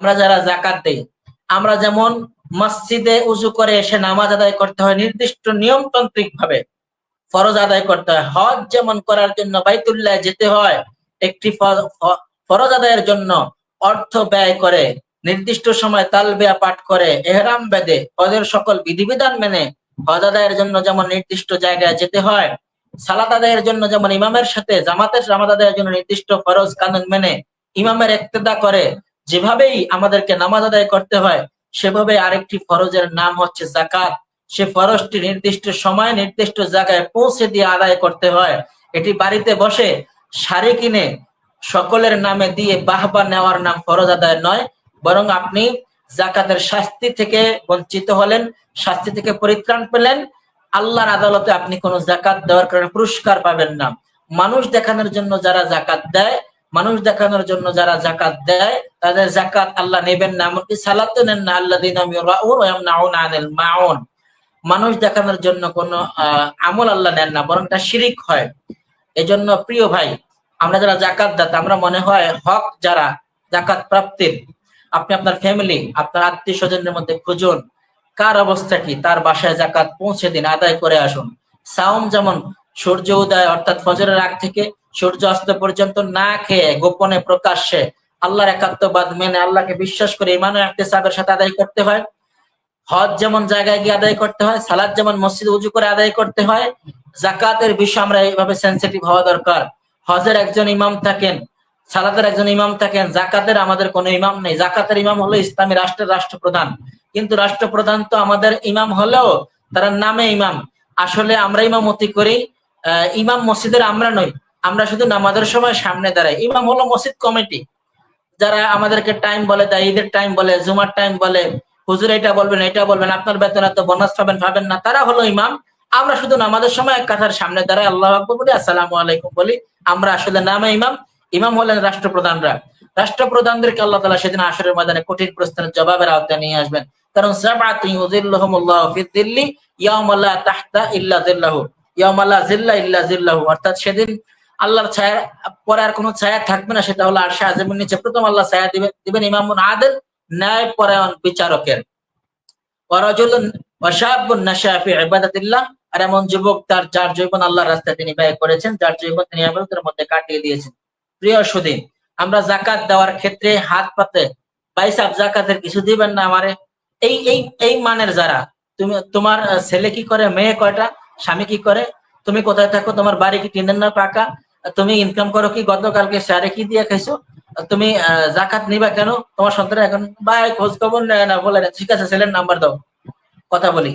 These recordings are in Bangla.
আমরা যারা জাকাত দেই, আমরা যেমন মসজিদে উজু করে এসে নামাজ আদায় করতে হয় নির্দিষ্ট নিয়মতান্ত্রিক ভাবে ফরজ আদায় করতে হয়। হজ যেমন করার জন্য বাইতুল্লাহ যেতে হয়, একটি ফরজ আদায়ের জন্য অর্থ ব্যয় করে, নির্দিষ্ট সময় তালবিয়া পাঠ করে, এহরাম বেদে হজের সকল বিধিবিধান মেনে হজ আদায়ের জন্য যেমন নির্দিষ্ট জায়গায় যেতে হয়, সালাত আদায়ের জন্য যেমন ইমামের সাথে জামাতের জামাত আদায়ের জন্য নির্দিষ্ট ফরজ কানুন মেনে ইমামের একতেদা করে যেভাবেই আমাদেরকে নামাজ আদায় করতে হয় সেভাবে আরেকটি ফরজের নাম হচ্ছে জাকাত সে ফরজটি নির্দিষ্ট সময় নির্দিষ্ট জায়গায় পৌঁছে দিয়ে আদায় করতে হয়। এটি বাড়িতে বসে শাড়ি কিনে সকলের নামে দিয়ে বাহবা নেওয়ার নাম ফরজ আদায় নয়, বরং আপনি জাকাতের শাস্তি থেকে বঞ্চিত হলেন, শাস্তি থেকে পরিত্রাণ পেলেন। আল্লাহর আদালতে আপনি কোনো জাকাত দেওয়ার কারণে পুরস্কার পাবেন না। মানুষ দেখানোর জন্য যারা জাকাত দেয় মানুষ দেখানোর জন্য যারা জাকাত দেয়, তাদের জাকাত আল্লাহ নেবেন না, এমনকি সালাতে নেন না আল্লাহ দিন মানুষ দেখানোর জন্য কোন আমল আল্লাহ নেন না, বরং তা শিরিক হয়। এজন্য প্রিয় ভাই, আমরা যারা জাকাত দাতা, আমরা মনে হয় হক যারা জাকাত প্রাপ্তির, আপনি আপনার ফ্যামিলি আপনার আত্মীয় স্বজনের মধ্যে খুঁজুন, কার অবস্থা কি, তার বাসায় জাকাত পৌঁছে দিন, আদায় করে আসুন। সাওম যেমন সূর্য উদয়, অর্থাৎ ফজরের আগ থেকে সূর্য অস্ত পর্যন্ত না খেয়ে গোপনে প্রকাশ্যে আল্লাহর একাত্মবাদ মেনে আল্লাহকে বিশ্বাস করে ইমানের সাবের সাথে আদায় করতে হয়। হজ যেমন জায়গায় গিয়ে আদায় করতে হয়, সালাদ যেমন মসজিদ উজু করে আদায় করতে হয় জাকাতের বিষয় আমরা এইভাবে সেন্সিটিভ হওয়া দরকার। হজের একজন ইমাম থাকেন, সালাতের একজন ইমাম থাকেন জাকাতের আমাদের কোনো ইমাম নেই। জাকাতের ইমাম হলো ইসলামী রাষ্ট্রের রাষ্ট্রপ্রধান। কিন্তু রাষ্ট্রপ্রধান তো আমাদের ইমাম হলেও তারা নামে ইমাম। আসলে আমরা ইমামতি করি ইমাম মসজিদের আমরা নই, আমরা শুধু নামাজের সময় সামনে দাঁড়াই। ইমাম হলো মসজিদ কমিটি। যারা আমাদেরকে টাইম বলে দেয় ঈদের টাইম বলে, জুমার টাইম বলে, হুজুর এটা বলবেন এটা বলবেন, আপনার বেতন এত বোনাস পাবেন পাবেন না, তারা হলো ইমাম। আমরা শুধু নামাজের সময় এক কাথার সামনে দাঁড়াই, আল্লাহ আকবর বলি, আসসালাম আলাইকুম বলি, আমরা আসলে নামে ইমাম। ইমাম হলেন রাষ্ট্রপ্রধানরা। রাষ্ট্রপ্রধানদেরকে আল্লাহ তালা সেদিন আসরের ময়দানে কঠিন প্রশ্নের জবাবের আওতায় নিয়ে আসবেন। কারণ অর্থাৎ সেদিন আল্লাহর ছায়া, পরে আর কোনো ছায়া থাকবে না, সেটা হলো আরশা আজমের নিচে। প্রথম আল্লাহ ছায়া দিবেন দিবেন ইমাম আদেল, ন্যায় পরায়ণ বিচারকের। আর এমন যুবক তার, যার জৈবন আল্লাহর রাস্তায় তিনি ব্যয় করেছেন, যার জৈবন তিনি আমলতের মধ্যে কাটিয়ে দিয়েছেন। প্রিয় সুদীন আমরা জাকাত দেওয়ার ক্ষেত্রে হাত পাতে, বাইসাব জাকাতের কিছু দিবেন না আমারে? এই এই এই মানের যারা, তুমি, তোমার ছেলে কি করে, মেয়ে কয়টা? স্বামী কি করে? তুমি কোথায় থাকো? তোমার বাড়ি কি টিনের না পাকা? তুমি ইনকাম করো কি? গতকালকে স্যারে কি দিয়ে খাইছো? তুমি জাকাত নিবা কেন? তোমার সন্তান এখন, ভাই খোঁজ খবর নেয় না। বলে ঠিক আছে, ছেলের নাম্বার দাও। কথা বলি।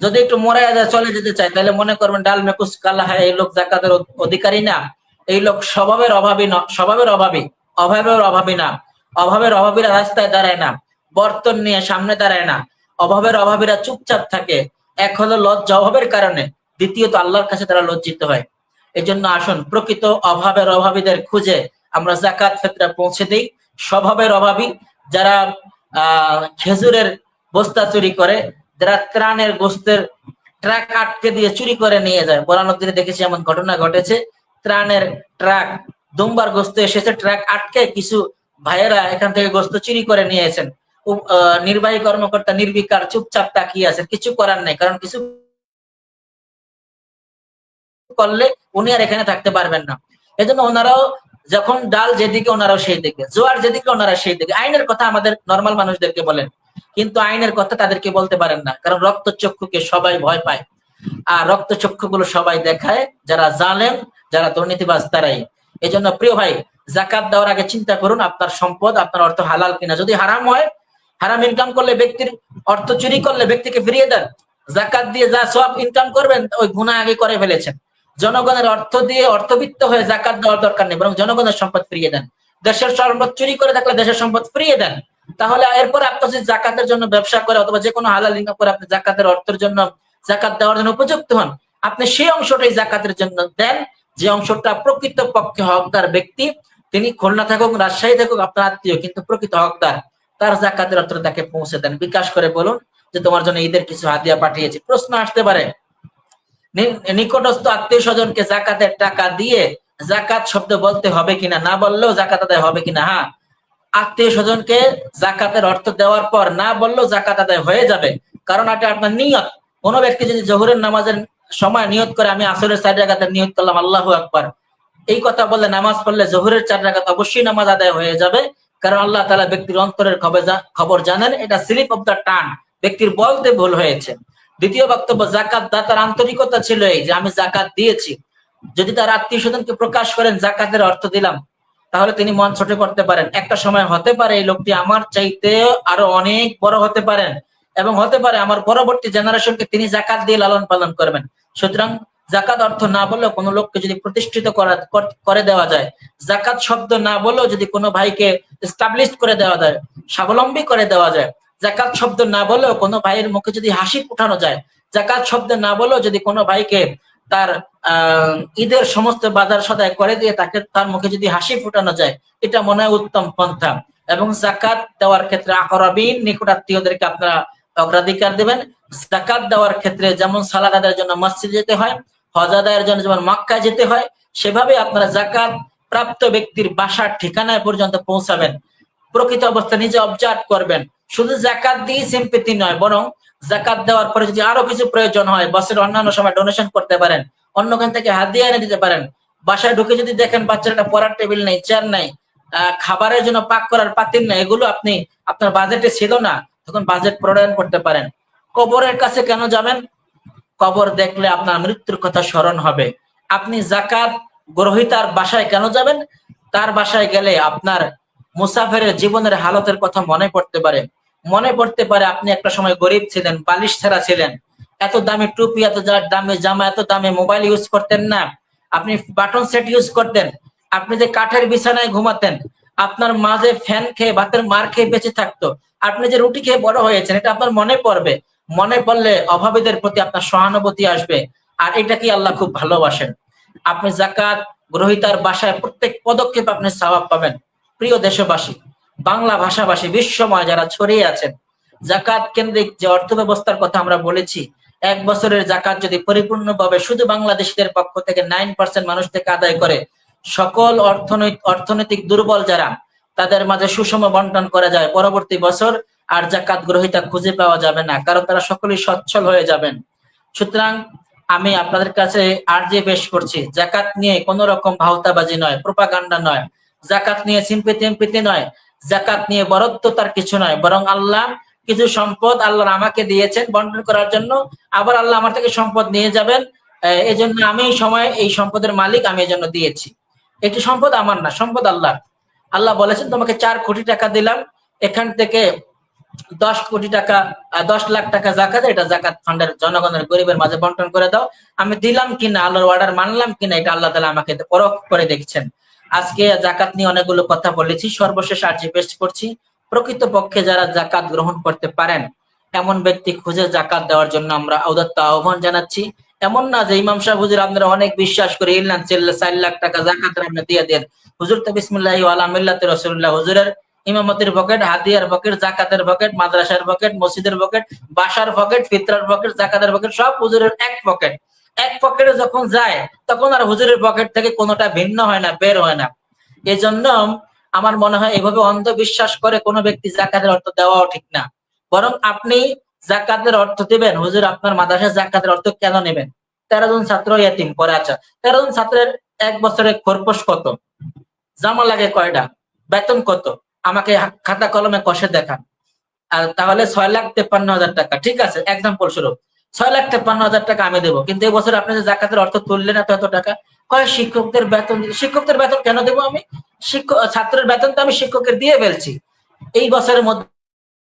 যদি একটু মরে যায়, চলে যেতে চাই তাহলে মনে করবেন, ডাল মেকুস কাল্লা হয়, এই লোক জাকাতের অধিকারী না। এই লোক স্বভাবের অভাবী না, স্বভাবের অভাবী, অভাবের অভাবী না। অভাবের অভাবীরা রাস্তায় দাঁড়ায় না, বর্তন নিয়ে সামনে দাঁড়ায় না। অভাবের অভাবীরা চুপচাপ থাকে। এক হলো লজ্জা, অভাবের কারণে। দ্বিতীয়ত আল্লাহর কাছে তারা লজ্জিত হয়। এই জন্য আসুন, প্রকৃত অভাবের অভাবীদের খুঁজে আমরা জাকাত ক্ষেত্রে পৌঁছে দিই। স্বভাবের অভাবী যারা খেজুরের বস্তা চুরি করে, যারা ত্রাণের গোস্তের ট্রাক আটকে দিয়ে চুরি করে নিয়ে যায়। বলানোর দিনে দেখেছি এমন ঘটনা ঘটেছে। ত্রাণের ট্রাক, দুমবার গোস্ত এসেছে, ট্রাক আটকে কিছু ভাইয়েরা এখান থেকে গোস্ত চুরি করে নিয়েছেন নির্বাহী কর্মকর্তা নির্বিকার, চুপচাপ তাকিয়ে আছেন। কিছু করার নেই, কারণ কিছু করলে উনি আর এখানে থাকতে পারবেন না। এজন্য ওনারাও যখন ডাল যেদিকে ওনারাও সেই দিকে জোয়ার যেদিকে ওনারা সেই দিকে আইনের কথা আমাদের নর্মাল মানুষদেরকে বলেন, কিন্তু আইনের কথা তাদেরকে বলতে পারেন না, কারণ রক্ত চক্ষুকে সবাই ভয় পায়। আর রক্ত চক্ষুগুলো সবাই দেখায়, যারা জানেন যারা দুর্নীতিবাজ, তারাই। এই জন্য প্রিয় ভাই জাকাত দেওয়ার আগে চিন্তা করুন, আপনার সম্পদ, আপনার অর্থ হালাল কিনা। যদি হারাম হয়, হারাম ইনকাম করলে ব্যক্তির অর্থ চুরি করলে ব্যক্তিকে ফিরিয়ে দেন। জাকাত দিয়ে যা সব ইনকাম করবেন, ওই গুণা আগে করে ফেলেছেন। জনগণের অর্থ দিয়ে অর্থবিত্ত হয়ে জাকাত দেওয়ার দরকার নেই, বরং জনগণের সম্পদ ফিরিয়ে দেন। দেশের সম্পদ চুরি করে থাকলে দেশের সম্পদ ফিরিয়ে দেন। তাহলে এরপর আপনি যদি জাকাতের জন্য ব্যবসা করে অথবা যে কোনো হালাল ইনকাম করে আপনি জাকাতের অর্থের জন্য জাকাত দেওয়ার জন্য উপযুক্ত হন, আপনি সেই অংশটাই জাকাতের জন্য দেন, যে অংশটা প্রকৃত পক্ষে হকদার ব্যক্তি, তিনি খুলনা থাকুক, রাজশাহী থাকুক, আপনার আত্মীয়, কিন্তু প্রকৃত হকদার, তার জাকাতের অর্থ তাকে পৌঁছে দেন। বিকাশ করে বলুন যে তোমার জন্য ঈদের কিছু হাতিয়া পাঠিয়েছি। প্রশ্ন আসতে পারে নিকটস্থ আত্মীয় স্বজনকে জাকাতের টাকা দিয়ে জাকাত শব্দ বলতে হবে কিনা, না বললেও জাকাত আদায় হবে কিনা? হ্যাঁ আত্মীয় স্বজনকে জাকাতের অর্থ দেওয়ার পর না বললেও জাকাত আদায় হয়ে যাবে। কারণ এটা আপনার নিয়ত। কোন ব্যক্তি যদি জহুরের নামাজের সময় নিয়ত করে, আমি আসরের চার জায়গাতে নিয়ত করলাম, আল্লাহ আকবার। এই কথা বললে নামাজ পড়লে জহুরের চার জায়গাত অবশ্যই নামাজ আদায় হয়ে যাবে। কারণ আল্লাহ তালা ব্যক্তির অন্তরের খবর জানেন, এটা স্লিপ অব দ্য টান। ব্যক্তির বলতে ভুল হয়েছে। দ্বিতীয় বক্তব্য জাকাত দাতার আন্তরিকতা ছিল এই যে আমি জাকাত দিয়েছি। যদি তার আত্মীয় স্বজনকে প্রকাশ করেন জাকাতের অর্থ দিলাম, তাহলে তিনি মন ছোট করতে পারেন। একটা সময় হতে পারে এই লোকটি আমার চাইতে আরও অনেক বড় হতে পারেন এবং হতে পারে আমার পরবর্তী জেনারেশনকে তিনি জাকাত দিয়ে লালন পালন করবেন। সুতরাং জাকাত অর্থ না বললেও কোনো লোককে যদি প্রতিষ্ঠিত করা, করে দেওয়া যায় জাকাত শব্দ না বলেও যদি কোনো ভাইকে স্টাবলিশ করে দেওয়া যায়, স্বাবলম্বী করে দেওয়া যায় জাকাত শব্দ না বলেও কোনো ভাইয়ের মুখে যদি হাসি উঠানো যায় জাকাত শব্দ না বলেও যদি কোনো ভাইকে তার, আহ, ঈদের সমস্ত বাজার সদায় করে দিয়ে তাকে তার মুখে যদি হাসি ফুটানো যায়, এটা মনে হয় উত্তম পন্থা। এবং জাকাত দেওয়ার ক্ষেত্রে আকরাবিন নিকট আত্মীয়দেরকে আপনারা অগ্রাধিকার দেবেন। জাকাত দেওয়ার ক্ষেত্রে যেমন সালাদ আদায়ের জন্য মসজিদ যেতে হয়, হজ আদায়ের জন্য যেমন মক্কা যেতে হয়, সেভাবে আপনারা জাকাত প্রাপ্ত ব্যক্তির বাসার ঠিকানায় পর্যন্ত পৌঁছাবেন। প্রকৃত অবস্থা নিজে অবজার্ভ করবেন। শুধু জাকাত দিয়ে সিম্পেতি নয়, বরং জাকাত দেওয়ার পরে যদি আরও কিছু প্রয়োজন হয় বছরের অন্যান্য সময় ডোনেশন করতে পারেন অন্য অন্যখান থেকে হাত দিয়ে এনে দিতে পারেন, বাসায় ঢুকে যদি দেখেন বাচ্চার একটা পড়ার টেবিল নেই চেয়ার নাই খাবারের জন্য পাক করার পাতিল নেই, এগুলো আপনি, আপনার বাজেটে ছিল না, তখন বাজেট প্রণয়ন করতে পারেন। কবরের কাছে কেন যাবেন? কবর দেখলে আপনার মৃত্যুর কথা স্মরণ হবে। আপনি জাকাত গ্রহিতার বাসায় কেন যাবেন? তার বাসায় গেলে আপনার মুসাফেরের জীবনের হালতের কথা মনে পড়তে পারে। মনে পড়তে পারে আপনি একটা সময় গরিব ছিলেন, বালিশ ছাড়া ছিলেন। এত দামি টুপি, এত দামে জামা, এত দামি মোবাইল ইউজ করতেন না। আপনি বাটন সেট ইউজ করতেন। আপনি যে কাঠের বিছানায় ঘুমাতেন, আপনার মাঝে ফ্যান খেয়ে, ভাতের মার খেয়ে বেঁচে থাকতো, আপনি যে রুটি খেয়ে বড় হয়েছেন, এটা আপনার মনে পড়বে। মনে পড়লে অভাবীদের প্রতি আপনার সহানুভূতি আসবে। আর এটা কি আল্লাহ খুব ভালোবাসেন? আপনি জাকাত, গ্রহিতার বাসায় প্রত্যেক পদক্ষেপ আপনি স্বভাব পাবেন। প্রিয় দেশবাসী বাংলা ভাষাভাষী বিশ্বময় যারা ছড়িয়ে আছেন, জাকাত কেন্দ্রিক যে অর্থ ব্যবস্থার কথা আমরা বলেছি, এক বছরের জাকাত যদি পরিপূর্ণভাবে শুধু বাংলাদেশিদের পক্ষ থেকে নাইন পার্সেন্ট মানুষ থেকে আদায় করে, সকল অর্থনৈতিক অর্থনৈতিক দুর্বল যারা, তাদের মাঝে সুষম বন্টন করা যায় পরবর্তী বছর, আর জাকাত গ্রহিতা খুঁজে পাওয়া যাবে না, কারণ তারা সকলেই সচ্ছল হয়ে যাবেন। সুতরাং আমি আপনাদের কাছে আর্জি পেশ করছি, জাকাত নিয়ে কোন রকম ভাওতাবাজি নয় প্রোপাগান্ডা নয়। জাকাত নিয়ে এমপিতি নয় জাকাত নিয়ে বরত্ব তার কিছু নয়, বরং আল্লাহ কিছু সম্পদ আল্লাহ আমাকে দিয়েছেন বন্টন করার জন্য। আবার আল্লাহ আমার থেকে সম্পদ নিয়ে যাবেন। এই জন্য আমি সময় এই সম্পদের মালিক আমি এই জন্য দিয়েছি। এটি সম্পদ আমার না, সম্পদ আল্লাহ আল্লাহ বলেছেন, তোমাকে চার কোটি টাকা দিলাম। এখান থেকে দশ কোটি টাকা দশ লাখ টাকা জাকাত এটা জাকাত ফান্ডের জনগণের গরিবের মাঝে বন্টন করে দাও। আমি দিলাম কিনা, আল্লাহর অর্ডার মানলাম কিনা, এটা আল্লাহ তালা আমাকে পরখ করে দেখছেন আজকে জাকাত নিয়ে অনেকগুলো কথা বলেছি। সর্বশেষ আর্জি পেস্ট করছি। প্রকৃত পক্ষে যারা জাকাত গ্রহণ করতে পারেন, এমন ব্যক্তি খুঁজে জাকাত দেওয়ার জন্য আমরা উদত্ত আহ্বান জানাচ্ছি। এমন না যে ইমাম সাহেব, হুজুর, আপনারা অনেক বিশ্বাস করে ইল্লান চার লাখ টাকা জাকাত আপনি দিয়ে দেন। হুজুর তো বিসমুল্লাহ আলমিল্লাহ রসুল্লাহ হুজুরের ইমামতির পকেট, হাদিয়ার পকেট, জাকাতের পকেট, মাদ্রাসার পকেট, মসজিদের পকেট, বাসার পকেট, ফিতরার পকেট, জাকাতের পকেট, সব হুজুরের এক পকেট। এক পকেটে যখন যায়, তখন আর হুজুরের পকেট থেকে কোনোটা ভিন্ন হয় না, বের হয় না। এই জন্য আমার মনে হয় এভাবে অন্ধবিশ্বাস করে কোনো ব্যক্তি জাকাতের অর্থ দেওয়াও ঠিক না। বরং আপনি জাকাতের অর্থ দেবেন, হুজুর আপনার মাদ্রাসায় জাকাতের অর্থ কেন নেবেন? তেরো জন ছাত্র ইয়াতিম, পরে আচ্ছা। তেরো জন ছাত্রের এক বছরের খরপোশ কত? জামা লাগে কয়টা? বেতন কত? আমাকে খাতা কলমে কষে দেখান। আর তাহলে ছয় লাখ তেপান্ন হাজার টাকা, ঠিক আছে? এক্সাম্পল স্বরূপ। ছয় লাখ তেপান্ন হাজার টাকা আমি দেবো। কিন্তু এই বছর আপনি যে জাকাতের অর্থ তুললেন এত এত টাকা, কয় শিক্ষকদের বেতন শিক্ষকদের বেতন কেন দেবো আমি? শিক্ষক, ছাত্রের বেতন তো আমি শিক্ষকের দিয়ে ফেলছি। এই বছরের মধ্যে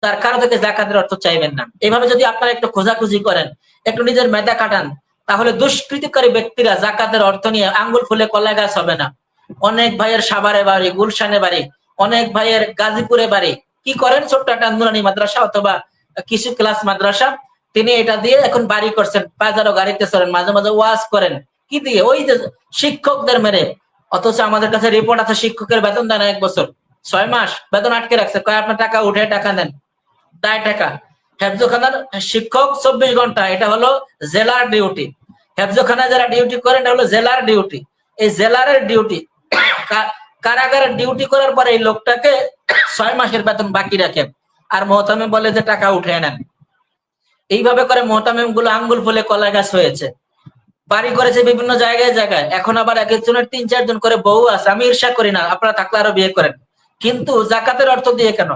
তার কারও থেকে জাকাতের অর্থ চাইবেন না। এইভাবে যদি আপনারা একটু খোঁজাখুঁজি করেন, একটু নিজের মেধা কাটান, তাহলে দুষ্কৃতিকারী ব্যক্তিরা জাকাতের অর্থ নিয়ে আঙ্গুল ফুলে কলা গাছ হবে না। অনেক ভাইয়ের সাভারে বাড়ি, গুলশানে বাড়ি, অনেক ভাইয়ের গাজীপুরে বাড়ি। কি করেন ছোট্ট একটা নুরানি মাদ্রাসা অথবা কিছু ক্লাস মাদ্রাসা? তিনি এটা দিয়ে এখন বাড়ি করছেন, বাজারও গাড়িতে চলেন মাঝে মাঝে ওয়াজ করেন। কি দিয়ে? ওই যে শিক্ষকদের মেরে। অথচ আমাদের কাছে রিপোর্ট আছে, শিক্ষকের বেতন দেন এক বছর। ছয় মাস বেতন আটকে রাখছে। কয়, আপনার টাকা উঠে, টাকা দেন দায় টাকা। হেফজোখানার শিক্ষক চব্বিশ ঘণ্টা, এটা হলো জেলার ডিউটি হেফজোখানায় যারা ডিউটি করেন, এটা হলো জেলার ডিউটি এই জেলারের ডিউটি কারাগারের ডিউটি করার পরে এই লোকটাকে ছয় মাসের বেতন বাকি রাখেন। আর মোহতামিম বলে যে, টাকা উঠে নেন। এইভাবে করে মোহতামিমগুলো আঙ্গুল ফুলে কলা গাছ হয়েছে। বাড়ি করেছে বিভিন্ন জায়গায় জায়গায়। এখন আবার এক একজনের তিন চারজন করে বউ আছে। আমি ঈর্ষা করি না, আপনারা থাকলে আরও বিয়ে করেন। কিন্তু জাকাতের অর্থ দিয়ে কেন?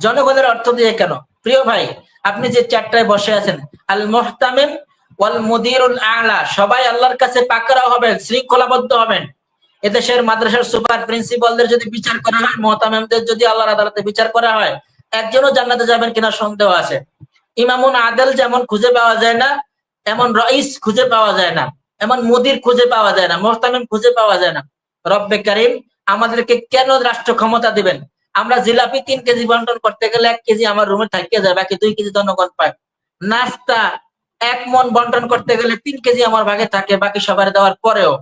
জনগণের অর্থ দিয়ে কেন? প্রিয় ভাই, আপনি যে চারটায় বসে আছেন আল মোহতামিম ওয়াল মুদিরুল আলা, সবাই আল্লাহর কাছে পাকড়া হবেন, শৃঙ্খলাবদ্ধ হবেন। এদেশের মাদ্রাসার সুপার প্রিন্সিপালদের যদি বিচার করা হয়, মোহতামিমদের যদি আল্লাহর আদালতে বিচার করা হয়, একজনও জান্নাতে যাবেন কিনা সন্দেহ আছে। ইমামুন আদেল যেমন খুঁজে পাওয়া যায় না এমন রইস খুঁজে পাওয়া যায় না এমন মুদির খুঁজে পাওয়া যায় না, মোহতামিম খুঁজে পাওয়া যায় না। রব্বে কারিম, আমাদেরকে কেন রাষ্ট্র ক্ষমতা দিবেন? আমরা জিলাপি তিন কেজি বন্টন করতে গেলে এক কেজি আমার রুমে থাকিয়ে যায়, বাকি দুই কেজি জনগণ পায়। নাস্তা, এক মন বন্টন করতে গেলে তিন কেজি আমার ভাগে থাকে, বাকি সবার দেওয়ার পরেও।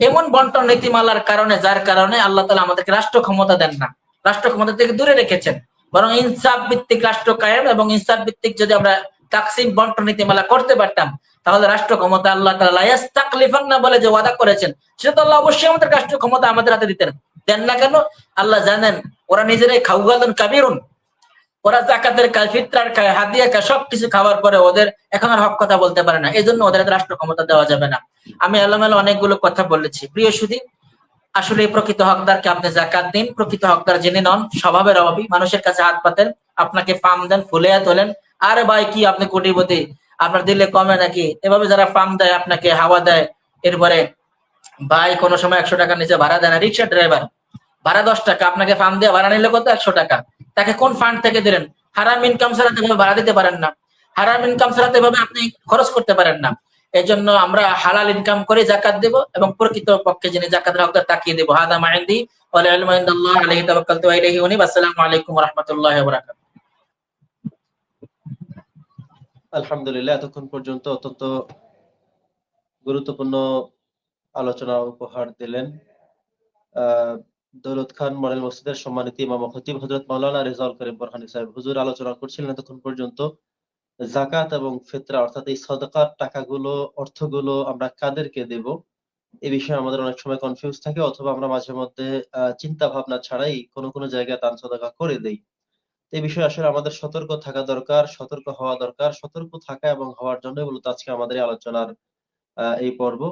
এমন বন্টন নীতিমালার কারণে, যার কারণে আল্লাহ তালা আমাদেরকে রাষ্ট্র ক্ষমতা দেন না। রাষ্ট্র ক্ষমতা থেকে দূরে রেখেছেন। বরং ইনসাফ ভিত্তিক রাষ্ট্র কায়েম এবং ইনসাফ ভিত্তিক যদি আমরা তাকসিম বন্টন নীতিমালা করতে পারতাম, তাহলে রাষ্ট্র ক্ষমতা আল্লাহ তালা বলে যে ওয়াদা করেছেন, সেটা তো আল্লাহ অবশ্যই আমাদের রাষ্ট্র ক্ষমতা আমাদের হাতে দিতেন। দেন না কেন? আল্লাহ জানেন, ওরা নিজেরাই খাউগাদন কাবিরুন। ওরা জাকাতের খায় ফিত্রার খায় হাদিয়া খায় সবকিছু খাওয়ার পরে ওদের এখন আর হক কথা বলতে পারে না। এই জন্য ওদের রাষ্ট্র ক্ষমতা দেওয়া যাবে না। আমি আল্লাহ অনেকগুলো কথা বলেছি। প্রিয় সুদী আসলে প্রকৃত হকদারকে আপনি জাকাত দিন, প্রকৃত হকদার জেনে নন, স্বভাবের অভাবী, মানুষের কাছে হাত পাতেন, আপনাকে ফার্ম দেন, ফুলেয়া তোলেন। আরে ভাই, কি আপনি কোটিপতি? আপনার দিলে কমে নাকি? এভাবে যারা ফার্ম দেয়, আপনাকে হাওয়া দেয়। এরপরে, ভাই, কোনো সময় একশো টাকা নিচে ভাড়া দেয় না রিক্সা ড্রাইভার ভাড়া দশ টাকা, আপনাকে ফার্ম দিয়ে ভাড়া নিলে কত? একশো টাকা। তাকে কোন ফান্ড থেকে দিলেন? হারাম ইনকাম ছাড়া ভাড়া দিতে পারেন না। হারাম ইনকাম ছাড়া এভাবে আপনি খরচ করতে পারেন না। এই জন্য আমরা হালাল ইনকাম করে জাকাত দেব এবং প্রকৃত পক্ষে যিনি জাকাতের হকদার তাকিয়ে দেবো। হাদা মাইন্দি, ওয়াল ইলমু ইনদাল্লাহ আলাইহি ওয়া আসসালামু আলাইকুম ওয়া রাহমাতুল্লাহি ওয়া বারাকাতুহু। আলহামদুলিল্লাহ, এতক্ষণ পর্যন্ত অত্যন্ত গুরুত্বপূর্ণ আলোচনা উপহার দিলেন দৌলত খান মডেল মসজিদের সম্মানিত ইমাম খতিব হযরত মাওলানা রেজাউল করিম বোরহানি সাহেব। হুজুর আলোচনা করছিলেন এতক্ষণ পর্যন্ত। জাকাত এবং ফেতরা, অর্থাৎ এই সদকার টাকাগুলো, অর্থগুলো আমরা কাদেরকে দেব? এ বিষয়ে আমাদের অনেক সময় কনফিউজ থাকে, অথবা আমরা মাঝে মধ্যে চিন্তা ভাবনা ছাড়াই কোনো কোনো জায়গায় দান সদকা করে দেই। এই বিষয়ে আসলে আমাদের সতর্ক থাকা দরকার, সতর্ক হওয়া দরকার। সতর্ক থাকা এবং হওয়ার জন্য মূলত আজকে আমাদের আলোচনার এই পর্ব।